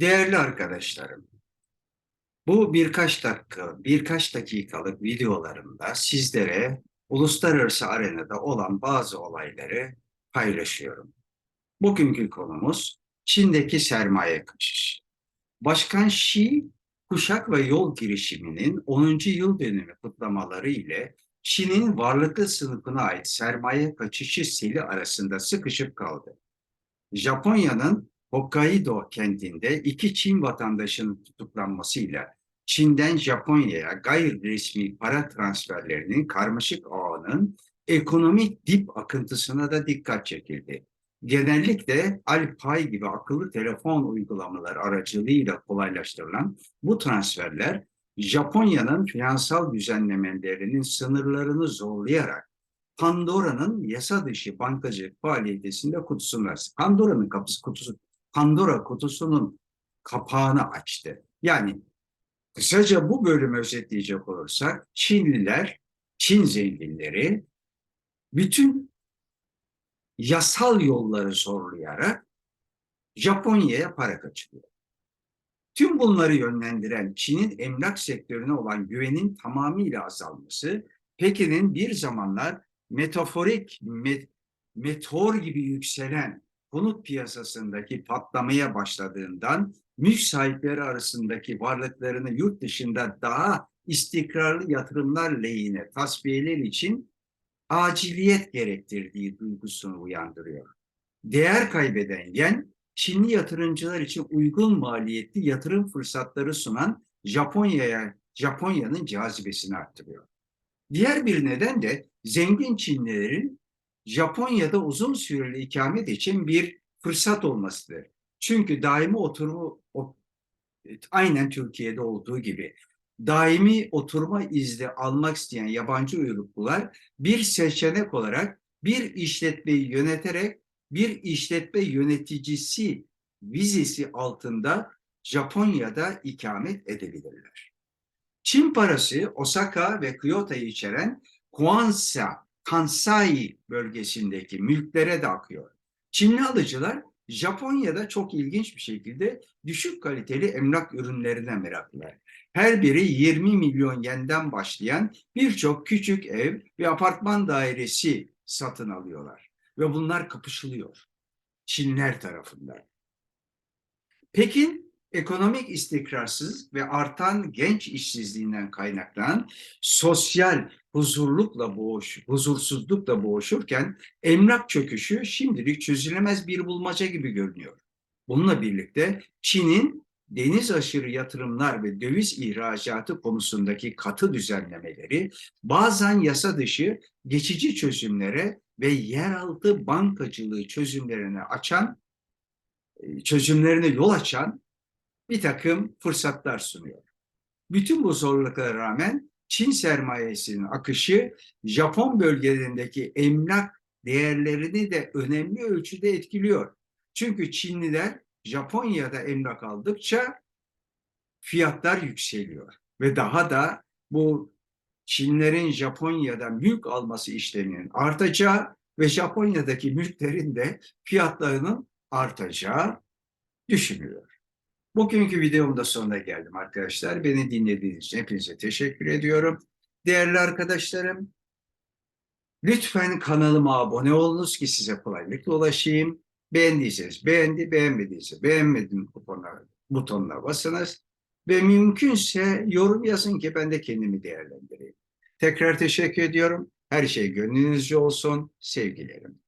Değerli arkadaşlarım, bu birkaç dakika, birkaç dakikalık videolarımda sizlere uluslararası arenada olan bazı olayları paylaşıyorum. Bugünkü konumuz Çin'deki sermaye kaçışı. Başkan Xi, kuşak ve yol girişiminin 10. yıl dönümü kutlamaları ile Çin'in varlıklı sınıfına ait sermaye kaçışı seli arasında sıkışıp kaldı. Japonya'nın Hokkaido kentinde iki Çin vatandaşının tutuklanmasıyla Çin'den Japonya'ya gayri resmi para transferlerinin karmaşık ağının ekonomik dip akıntısına da dikkat çekildi. Genellikle Alipay gibi akıllı telefon uygulamaları aracılığıyla kolaylaştırılan bu transferler Japonya'nın finansal düzenlemelerinin sınırlarını zorlayarak Pandora'nın yasa dışı bankacılık faaliyetinde kutusunu açtı. Pandora'nın kapısı kutusu, Pandora kutusunun kapağını açtı. Yani kısaca bu bölümü özetleyecek olursak Çinliler, Çin zenginleri bütün yasal yolları zorlayarak Japonya'ya para kaçırıyor. Tüm bunları yönlendiren Çin'in emlak sektörüne olan güvenin tamamıyla azalması, Pekin'in bir zamanlar metaforik, met, meteor gibi yükselen konut piyasasındaki patlamaya başladığından mülk sahipleri arasındaki varlıklarını yurt dışında daha istikrarlı yatırımlar lehine tasfiyeler için aciliyet gerektirdiği duygusunu uyandırıyor. Değer kaybeden yen, Çinli yatırımcılar için uygun maliyetli yatırım fırsatları sunan Japonya'ya Japonya'nın cazibesini arttırıyor. Diğer bir neden de zengin Çinlilerin Japonya'da uzun süreli ikamet için bir fırsat olmasıdır. Çünkü daimi oturumu aynen Türkiye'de olduğu gibi daimi oturma izni almak isteyen yabancı uyruklular bir seçenek olarak bir işletmeyi yöneterek bir işletme yöneticisi vizesi altında Japonya'da ikamet edebilirler. Çin parası Osaka ve Kyoto'yu içeren Kuansa, Kansai bölgesindeki mülklere de akıyor. Çinli alıcılar Japonya'da çok ilginç bir şekilde düşük kaliteli emlak ürünlerine meraklılar. Her biri 20 milyon yenden başlayan birçok küçük ev ve apartman dairesi satın alıyorlar. Ve bunlar kapışılıyor Çinler tarafından. Pekin ekonomik istikrarsız ve artan genç işsizliğinden kaynaklanan sosyal huzurlukla boğuş, huzursuzlukla boğuşurken emlak çöküşü şimdilik çözülemez bir bulmaca gibi görünüyor. Bununla birlikte Çin'in deniz aşırı yatırımlar ve döviz ihracatı konusundaki katı düzenlemeleri bazen yasa dışı geçici çözümlere ve yeraltı bankacılığı çözümlerine açan çözümlerine yol açan bir takım fırsatlar sunuyor. Bütün bu zorluklara rağmen Çin sermayesinin akışı Japon bölgelerindeki emlak değerlerini de önemli ölçüde etkiliyor. Çünkü Çinliler Japonya'da emlak aldıkça fiyatlar yükseliyor ve daha da bu Çinlerin Japonya'da mülk alması işleminin artacağı ve Japonya'daki mülklerin de fiyatlarının artacağı düşünülüyor. Bugünkü videomda sonuna geldim arkadaşlar. Beni dinlediğiniz için hepinize teşekkür ediyorum. Değerli arkadaşlarım, lütfen kanalıma abone olunuz ki size kolaylıkla ulaşayım. Beğendiyseniz beğendi, beğenmediyse beğenmedim butonuna, butonuna basınız. Ve mümkünse yorum yazın ki ben de kendimi değerlendireyim. Tekrar teşekkür ediyorum. Her şey gönlünüzce olsun. Sevgilerim.